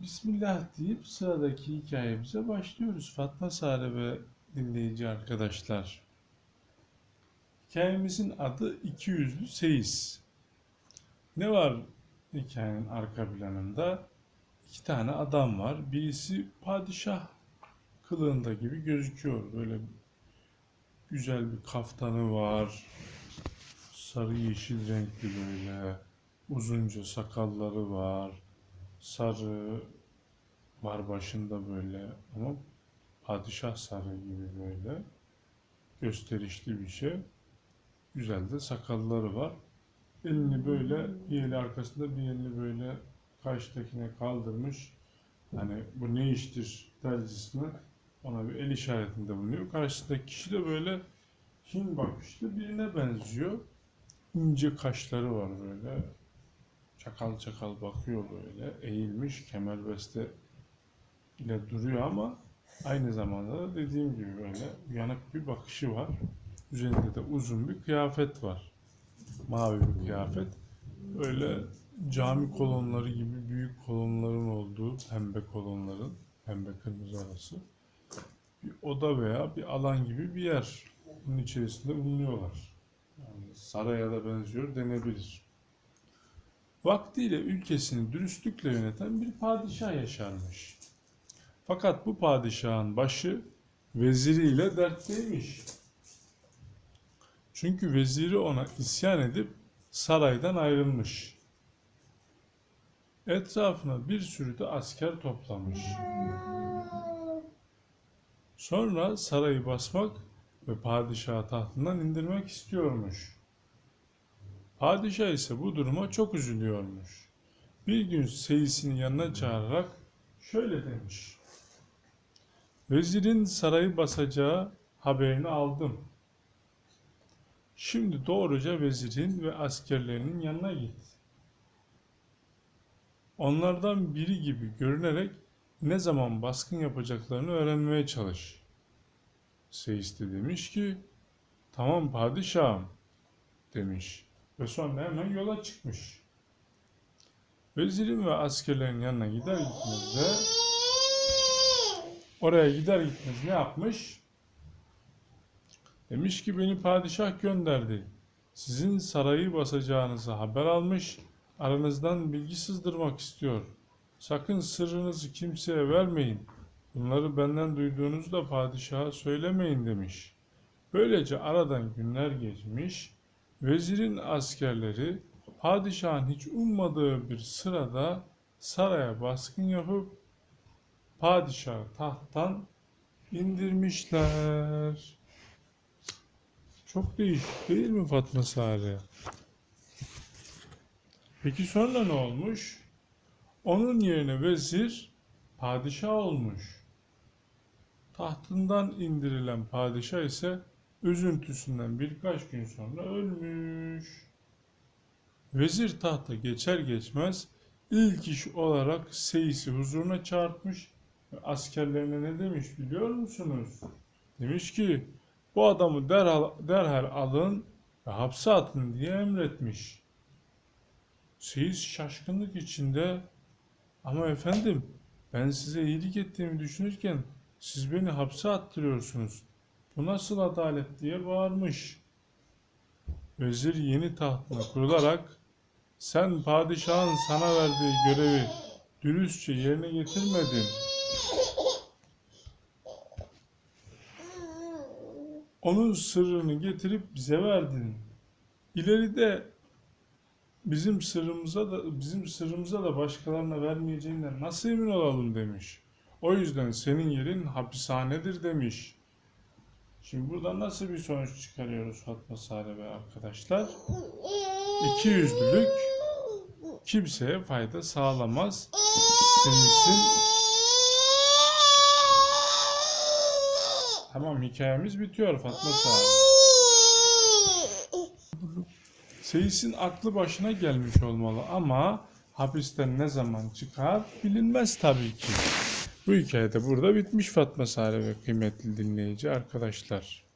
Bismillah deyip sıradaki hikayemize başlıyoruz. Fatma Sare ve dinleyici arkadaşlar. Hikayemizin adı İki Yüzlü Seyis. Ne var hikayenin arka planında? İki tane adam var. Birisi padişah kılığında gibi gözüküyor. Böyle güzel bir kaftanı var. Sarı yeşil renkli böyle. Uzunca sakalları var. Sarı var başında böyle ama padişah sarı gibi böyle. Gösterişli bir şey. Güzel de sakalları var. Elini böyle bir eli arkasında bir elini böyle karşıdakine kaldırmış. Hani bu ne iştir dercesine ona bir el işaretinde bulunuyor. Karşısındaki kişi de böyle Hin bakışlı birine benziyor. İnce kaşları var böyle. Çakal çakal bakıyor böyle. Eğilmiş kemerbeste ile duruyor ama aynı zamanda da dediğim gibi böyle uyanık bir bakışı var. Üzerinde de uzun bir kıyafet var. Mavi bir kıyafet. Böyle cami kolonları gibi büyük kolonların olduğu pembe kolonların pembe kırmızı arası bir oda veya bir alan gibi bir yer. Bunun içerisinde bulunuyorlar. Yani saraya da benziyor denebilir. Vaktiyle ülkesini dürüstlükle yöneten bir padişah yaşarmış. Fakat bu padişahın başı veziriyle dertteymiş. Çünkü veziri ona isyan edip saraydan ayrılmış. Etrafına bir sürü de asker toplamış. Sonra sarayı basmak ve padişahı tahtından indirmek istiyormuş. Padişah ise bu duruma çok üzülüyormuş. Bir gün seyisini yanına çağırarak şöyle demiş. Vezirin sarayı basacağı haberini aldım. Şimdi doğruca vezirin ve askerlerinin yanına git. Onlardan biri gibi görünerek ne zaman baskın yapacaklarını öğrenmeye çalış. Seyis de demiş ki, tamam padişahım demiş ve sonra hemen yola çıkmış. Vezirin ve askerlerin yanına gider gitmez de oraya gider gitmez ne yapmış? Demiş ki beni padişah gönderdi. Sizin sarayı basacağınızı haber almış, aranızdan bilgi sızdırmak istiyor. Sakın sırrınızı kimseye vermeyin. Bunları benden duyduğunuzda padişaha söylemeyin demiş. Böylece aradan günler geçmiş, vezirin askerleri padişahın hiç ummadığı bir sırada saraya baskın yapıp padişahı tahttan indirmişler. Çok değişik değil mi Fatma Sare? Peki sonra ne olmuş? Onun yerine vezir padişah olmuş. Tahtından indirilen padişah ise üzüntüsünden birkaç gün sonra ölmüş. Vezir tahta geçer geçmez ilk iş olarak Seyis'i huzuruna çağırtmış askerlerine ne demiş biliyor musunuz? Demiş ki bu adamı derhal, derhal alın ve hapse atın diye emretmiş. Seyis şaşkınlık içinde ama efendim ben size iyilik ettiğimi düşünürken siz beni hapse attırıyorsunuz. Bu nasıl adalet diye bağırmış. Vezir yeni tahtına kurularak sen padişahın sana verdiği görevi dürüstçe yerine getirmedin. Onun sırrını getirip bize verdin. İleride bizim sırrımıza da bizim sırrımıza da başkalarına vermeyeceğinden nasıl emin olalım demiş. O yüzden senin yerin hapishanedir demiş. Şimdi buradan nasıl bir sonuç çıkarıyoruz Fatma Sare ve arkadaşlar? İki yüzlülük kimseye fayda sağlamaz. Semisin Tamam hikayemiz bitiyor Fatma Sare. Seyis'in aklı başına gelmiş olmalı ama hapisten ne zaman çıkar bilinmez tabii ki. Bu hikaye de burada bitmiş Fatma Sare ve kıymetli dinleyici arkadaşlar.